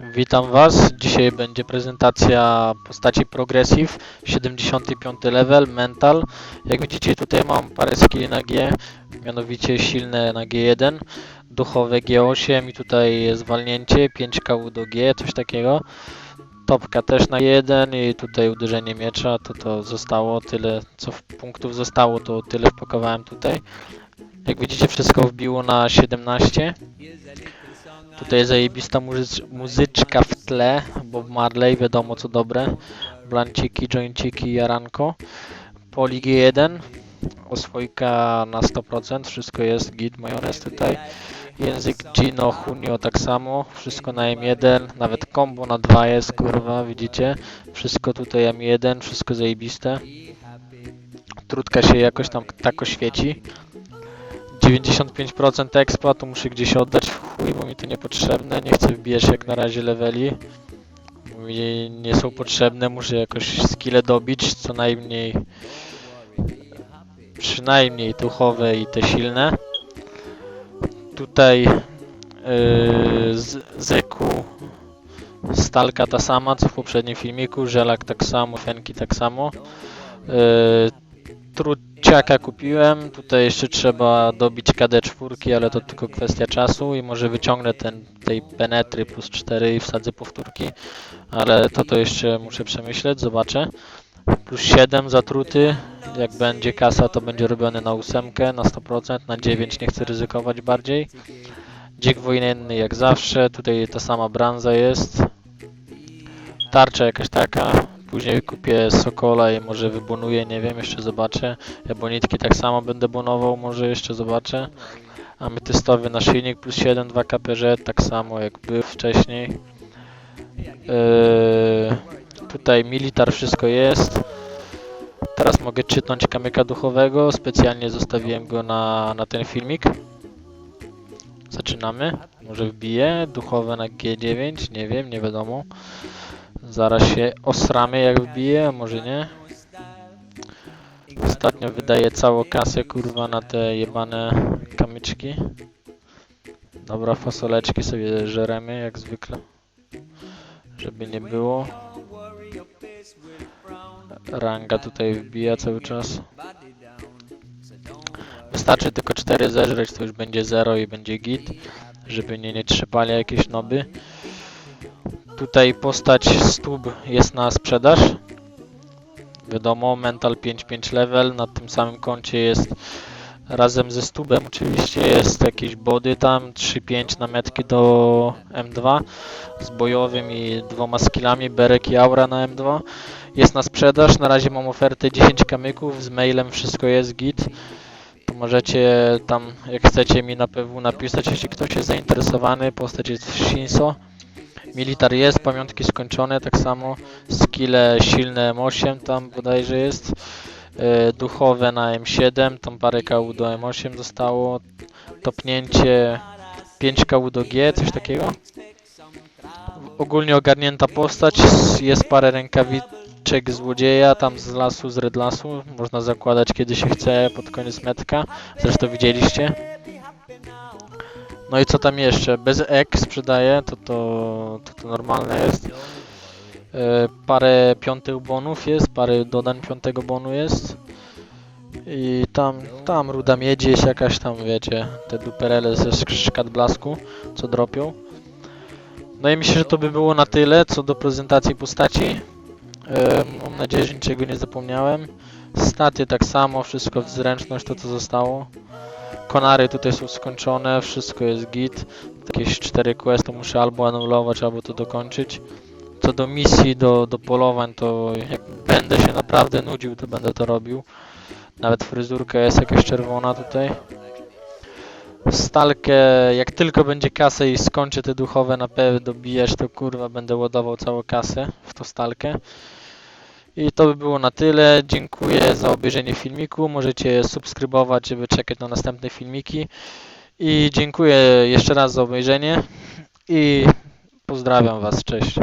Witam Was. Dzisiaj będzie prezentacja postaci Progressive, 75 level, Mental. Jak widzicie tutaj mam parę skilli na G, mianowicie silne na G1, duchowe G8 i tutaj zwalnięcie, 5 kału do G, coś takiego. Topka też na G1 i tutaj uderzenie miecza, to to zostało tyle, co w punktów zostało, to tyle wpakowałem tutaj. Jak widzicie wszystko wbiło na 17. Tutaj zajebista muzycz, muzyczka w tle, Bob Marley, wiadomo co dobre. Blanciki, jointiki, jaranko. Poli G1, oswojka na 100%, wszystko jest, git, majonez tutaj. Język Gino, Junio tak samo, wszystko na M1, nawet combo na 2 jest, kurwa, widzicie? Wszystko tutaj M1, wszystko zajebiste. Trutka się jakoś tam tak oświeci. 95% expa to muszę gdzieś oddać w chuj, bo mi to niepotrzebne. Nie chcę wbijać jak na razie leveli. Mi nie są potrzebne, muszę jakoś skille dobić, co najmniej przynajmniej duchowe i te silne. Tutaj yy, z Zeku Stalka ta sama, co w poprzednim filmiku, Żelak tak samo, Fenki tak samo. Yy, Truciaka kupiłem, tutaj jeszcze trzeba dobić KD4, ale to tylko kwestia czasu i może wyciągnę ten, tej penetry plus 4 i wsadzę powtórki, ale to to jeszcze muszę przemyśleć, zobaczę. Plus 7 zatruty, jak będzie kasa to będzie robione na 8, na 100%, na 9 nie chcę ryzykować bardziej. Dzik wojenny jak zawsze, tutaj ta sama branza jest. Tarcza jakaś taka, Później kupię Sokola i może wybonuję, nie wiem, jeszcze zobaczę. Ebonitki tak samo będę bonował, może jeszcze zobaczę. Ametystowy naszyjnik plus 7, 2 KPZ, tak samo jak był wcześniej. Yy, tutaj militar wszystko jest. Teraz mogę czytnąć kamyka duchowego, specjalnie zostawiłem go na, na ten filmik. Zaczynamy. Może wbiję. Duchowe na G9, nie wiem, nie wiadomo. Zaraz się osramy jak wbije, a może nie. Ostatnio wydaję całą kasę kurwa na te jebane kamyczki. Dobra, fasoleczki sobie żeremy jak zwykle. Żeby nie było. Ranga tutaj wbija cały czas. Wystarczy tylko 4 zeżreć, to już będzie 0 i będzie git. Żeby nie, nie trzepali jakieś noby. Tutaj postać stub jest na sprzedaż. Wiadomo, mental 5-5 level. Na tym samym koncie jest razem ze stubem oczywiście jest jakieś body tam 3-5 na metki do M2 z bojowym i dwoma skillami Berek i Aura na M2 jest na sprzedaż, na razie mam ofertę 10 kamyków, z mailem wszystko jest git to możecie tam jak chcecie mi na PW napisać jeśli ktoś jest zainteresowany, postać jest Shinso Militar jest, pamiątki skończone, tak samo. Skille silne M8 tam bodajże jest. E, duchowe na M7, tam parę kału do M8 zostało. Topnięcie 5 kału do G, coś takiego. Ogólnie ogarnięta postać, jest parę rękawiczek złodzieja, tam z lasu, z red lasu. Można zakładać kiedy się chce pod koniec metka. Zresztą widzieliście. No i co tam jeszcze? Bez ek sprzedaję, to to, to, to normalne jest. E, parę piątych bonów jest, parę dodań piątego bonu jest. I tam, tam ruda miedzi jest jakaś tam, wiecie, te duperele ze szkat blasku, co dropią. No i myślę, że to by było na tyle, co do prezentacji postaci. Mam nadzieję, że niczego nie zapomniałem. Staty tak samo, wszystko w zręczność, to co zostało. Konary tutaj są skończone, wszystko jest git. Jakieś 4 questy muszę albo anulować, albo to dokończyć. Co do misji, do, do polowań, to jak będę się naprawdę nudził, to będę to robił. Nawet fryzurka jest jakaś czerwona tutaj. Stalkę, jak tylko będzie kasa i skończę te duchowe na pewno dobijesz, to kurwa będę ładował całą kasę w tą stalkę. I to by było na tyle. Dziękuję za obejrzenie filmiku. Możecie subskrybować, żeby czekać na następne filmiki. I dziękuję jeszcze raz za obejrzenie. I pozdrawiam Was. Cześć.